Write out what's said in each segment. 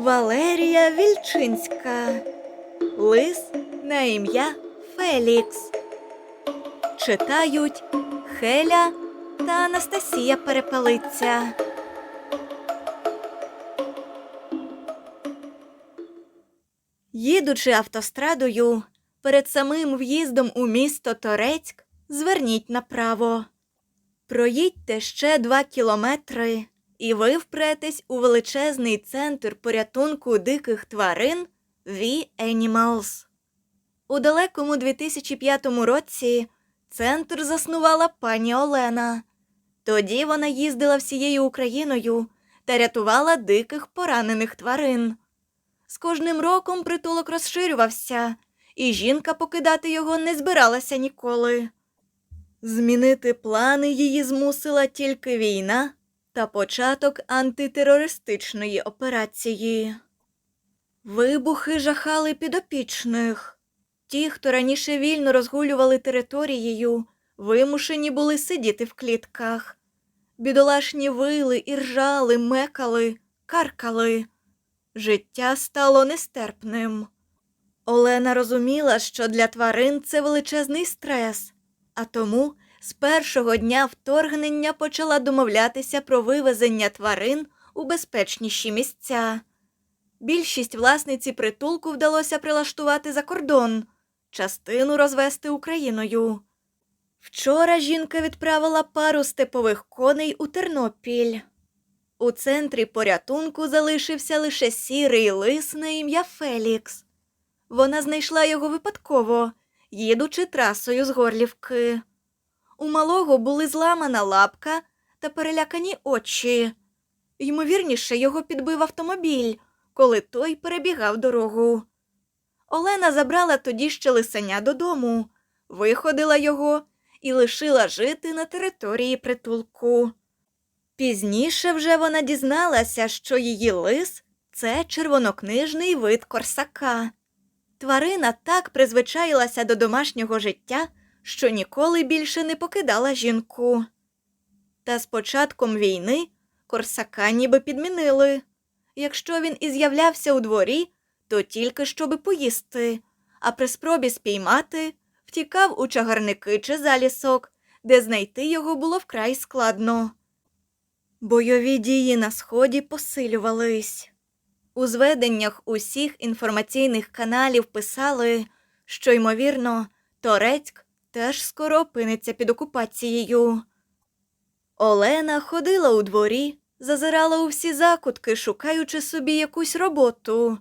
Валерія Вільчинська. Лис на ім'я Фелікс. Читають Хеля та Анастасія Перепелиця. Їдучи автострадою, перед самим в'їздом у місто Торецьк, зверніть направо. Проїдьте ще два кілометри, і ви впретесь у величезний центр порятунку диких тварин V Animals. У далекому 2005 році центр заснувала пані Олена. Тоді вона їздила всією Україною та рятувала диких поранених тварин. З кожним роком притулок розширювався, і жінка покидати його не збиралася ніколи. Змінити плани її змусила тільки війна та початок антитерористичної операції. Вибухи жахали підопічних. Ті, хто раніше вільно розгулювали територією, вимушені були сидіти в клітках. Бідолашні вили, іржали, мекали, каркали. Життя стало нестерпним. Олена розуміла, що для тварин це величезний стрес, а тому з першого дня вторгнення почала домовлятися про вивезення тварин у безпечніші місця. Більшість власниці притулку вдалося прилаштувати за кордон, частину розвести Україною. Вчора жінка відправила пару степових коней у Тернопіль. У центрі порятунку залишився лише сірий лис на ім'я Фелікс. Вона знайшла його випадково, їдучи трасою з Горлівки. У малого були зламана лапка та перелякані очі. Ймовірніше, його підбив автомобіль, коли той перебігав дорогу. Олена забрала тоді ще лисеня додому, виходила його і лишила жити на території притулку. Пізніше вже вона дізналася, що її лис це червонокнижний вид корсака. Тварина так призвичаїлася до домашнього життя, що ніколи більше не покидала жінку. Та з початком війни корсака ніби підмінили. Якщо він і з'являвся у дворі, то тільки щоби поїсти, а при спробі спіймати втікав у чагарники чи залісок, де знайти його було вкрай складно. Бойові дії на сході посилювались. У зведеннях усіх інформаційних каналів писали, що, ймовірно, Торецьк теж скоро опиниться під окупацією. Олена ходила у дворі, зазирала у всі закутки, шукаючи собі якусь роботу.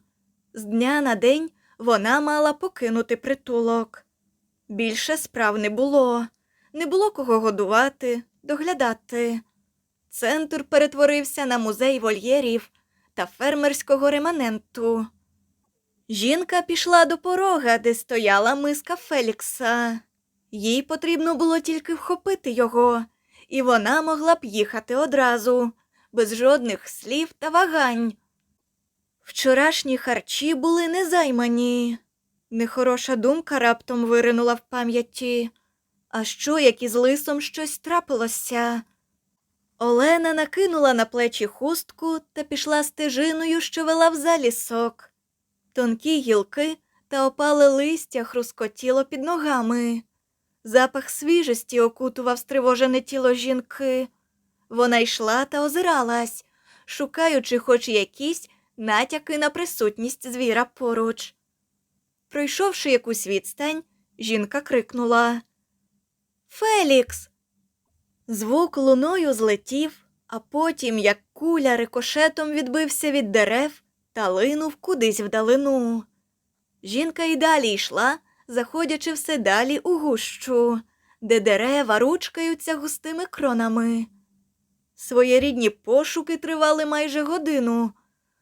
З дня на день вона мала покинути притулок. Більше справ не було, не було кого годувати, доглядати. Центр перетворився на музей вольєрів та фермерського реманенту. Жінка пішла до порога, де стояла миска Фелікса. Їй потрібно було тільки вхопити його, і вона могла б їхати одразу, без жодних слів та вагань. Вчорашні харчі були незаймані. Нехороша думка раптом виринула в пам'яті. А що, як із лисом щось трапилося? Олена накинула на плечі хустку та пішла стежиною, що вела в залісок. Тонкі гілки та опале листя хрускотіло під ногами. Запах свіжості окутував стривожене тіло жінки. Вона йшла та озиралась, шукаючи хоч якісь натяки на присутність звіра поруч. Пройшовши якусь відстань, жінка крикнула Фелікс. Звук луною злетів, а потім, як куля рикошетом відбився від дерев та линув кудись вдалину. Жінка й далі йшла, заходячи все далі у гущу, де дерева ручкаються густими кронами. Своєрідні пошуки тривали майже годину.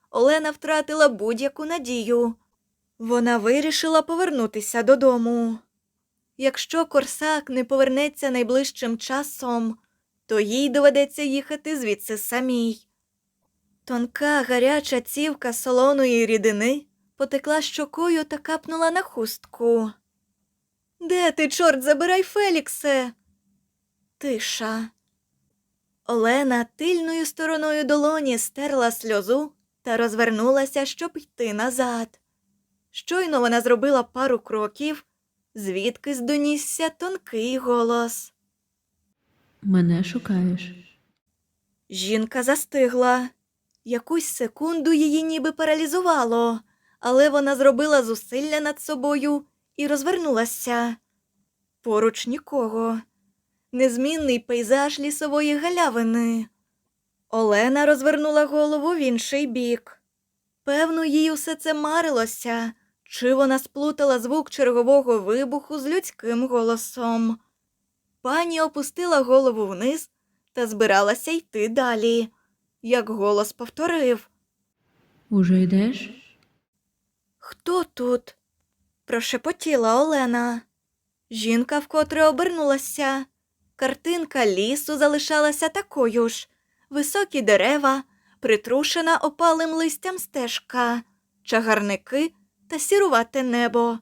Олена втратила будь-яку надію. Вона вирішила повернутися додому. Якщо корсак не повернеться найближчим часом, то їй доведеться їхати звідси самій. Тонка гаряча цівка солоної рідини потекла щокою та капнула на хустку. Де ти, чорт, забирай Феліксе? Тиша. Олена тильною стороною долоні стерла сльозу та розвернулася, щоб йти назад. Щойно вона зробила пару кроків, звідки здонісся тонкий голос. Мене шукаєш? Жінка застигла. Якусь секунду її ніби паралізувало, але вона зробила зусилля над собою і розвернулася. Поруч нікого. Незмінний пейзаж лісової галявини. Олена розвернула голову в інший бік. Певно, їй усе це марилося, чи вона сплутала звук чергового вибуху з людським голосом. Пані опустила голову вниз та збиралася йти далі, як голос повторив Уже йдеш? Хто тут? прошепотіла Олена. Жінка вкотре обернулася. Картинка лісу залишалася такою ж високі дерева, притрушена опалим листям стежка, чагарники та сірувате небо.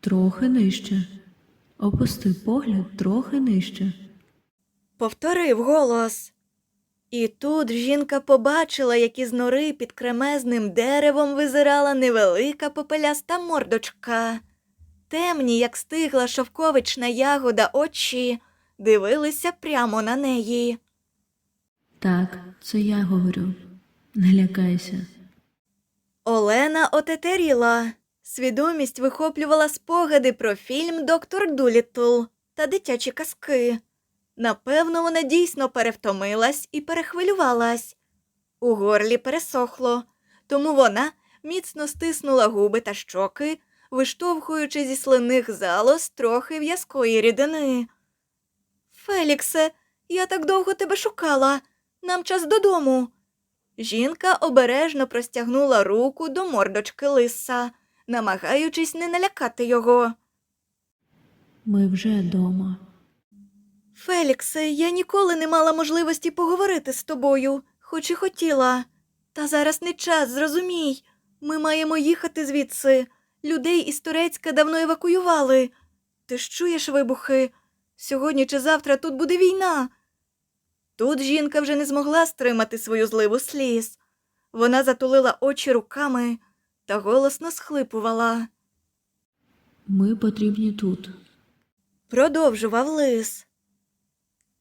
Трохи нижче. Опусти погляд трохи нижче. Повторив голос. І тут жінка побачила, як із нори під кремезним деревом визирала невелика попеляста мордочка. Темні, як стигла шовковична ягода очі, дивилися прямо на неї. Так, це я говорю. Не лякайся. Олена отетеріла. Свідомість вихоплювала спогади про фільм Доктор Дулітл та дитячі казки. Напевно, вона дійсно перевтомилась і перехвилювалась. У горлі пересохло, тому вона міцно стиснула губи та щоки, виштовхуючи зі слиних залоз трохи в'язкої рідини. Феліксе, я так довго тебе шукала. Нам час додому. Жінка обережно простягнула руку до мордочки лиса, намагаючись не налякати його. Ми вже дома. Феліксе, я ніколи не мала можливості поговорити з тобою, хоч і хотіла. Та зараз не час, зрозумій. Ми маємо їхати звідси. Людей із Турецька давно евакуювали. Ти ж чуєш вибухи? Сьогодні чи завтра тут буде війна. Тут жінка вже не змогла стримати свою зливу сліз. Вона затулила очі руками та голосно схлипувала. Ми потрібні тут. Продовжував лис.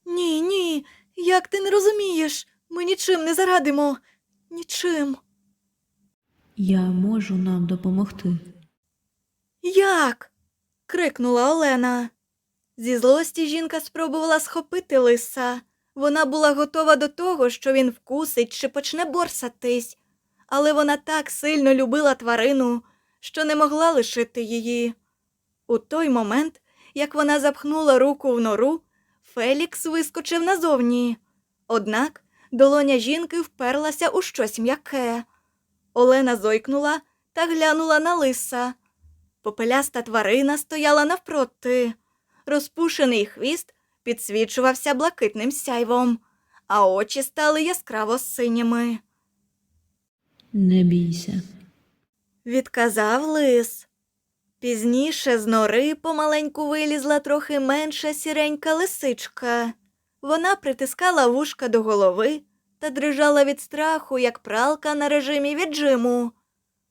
Ні, ні, як ти не розумієш? Ми нічим не зарадимо. Нічим. Я можу нам допомогти. Як? крикнула Олена. Зі злості жінка спробувала схопити лиса. Вона була готова до того, що він вкусить чи почне борсатись, але вона так сильно любила тварину, що не могла лишити її. У той момент, як вона запхнула руку в нору, Фелікс вискочив назовні. Однак долоня жінки вперлася у щось м'яке. Олена зойкнула та глянула на лиса. Попеляста тварина стояла навпроти. Розпушений хвіст підсвічувався блакитним сяйвом, а очі стали яскраво синіми. Не бійся. Відказав лис. Пізніше з нори помаленьку вилізла трохи менша сіренька лисичка. Вона притискала вушка до голови та дрижала від страху, як пралка на режимі віджиму.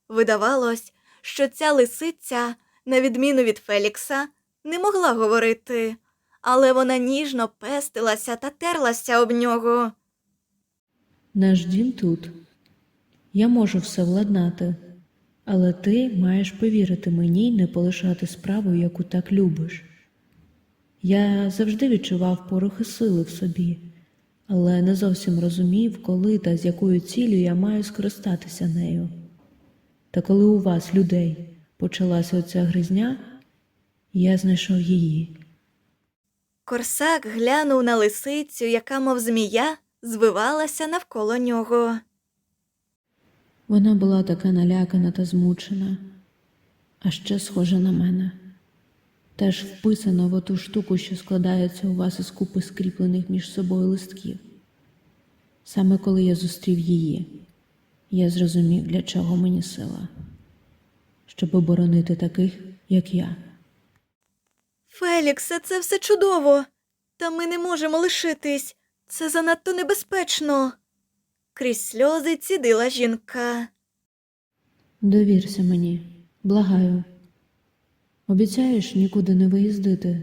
Видавалось, що ця лисиця, на відміну від Фелікса, не могла говорити, але вона ніжно пестилася та терлася об нього. Наш дім тут. Я можу все владнати, але ти маєш повірити мені й не полишати справу, яку так любиш. Я завжди відчував порохи сили в собі, але не зовсім розумів, коли та з якою ціллю я маю скористатися нею. Та коли у вас, людей, почалася оця гризня, я знайшов її. Корсак глянув на лисицю, яка, мов змія, звивалася навколо нього. Вона була така налякана та змучена, а ще схожа на мене. Теж вписана в оту штуку, що складається у вас із купи скріплених між собою листків. Саме коли я зустрів її, я зрозумів, для чого мені сила, щоб оборонити таких, як я. Феліксе, це все чудово. Та ми не можемо лишитись. Це занадто небезпечно. Крізь сльози цідила жінка. Довірся мені, благаю. Обіцяєш нікуди не виїздити.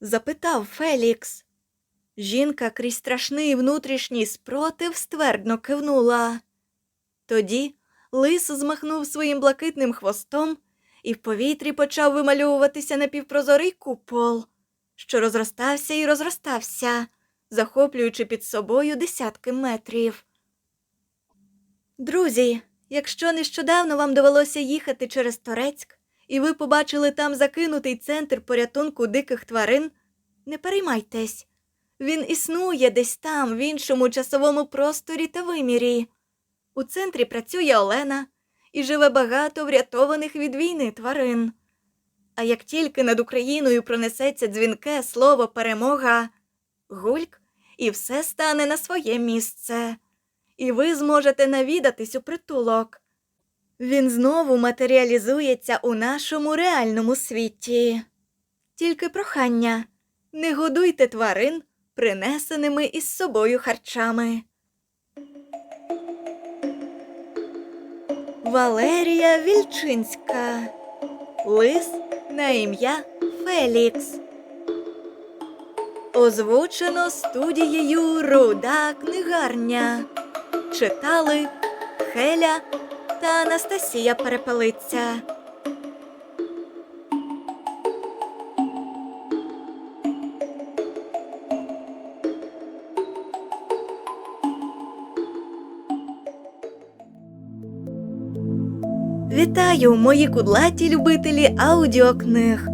Запитав Фелікс. Жінка крізь страшний внутрішній спротив ствердно кивнула. Тоді лис змахнув своїм блакитним хвостом і в повітрі почав вимальовуватися напівпрозорий купол, що розростався і розростався, захоплюючи під собою десятки метрів. Друзі, якщо нещодавно вам довелося їхати через Торецьк, і ви побачили там закинутий центр порятунку диких тварин, не переймайтесь. Він існує десь там, в іншому часовому просторі та вимірі. У центрі працює Олена і живе багато врятованих від війни тварин. А як тільки над Україною пронесеться дзвінке слово перемога, гульк, і все стане на своє місце, і ви зможете навідатись у притулок. Він знову матеріалізується у нашому реальному світі. Тільки прохання не годуйте тварин принесеними із собою харчами. Валерія Вільчинська. Лис на ім'я Фелікс. Озвучено студією Руда книгарня. Читали Хеля та Анастасія Перепелиця. Вітаю, мої кудлаті любителі аудіокниг.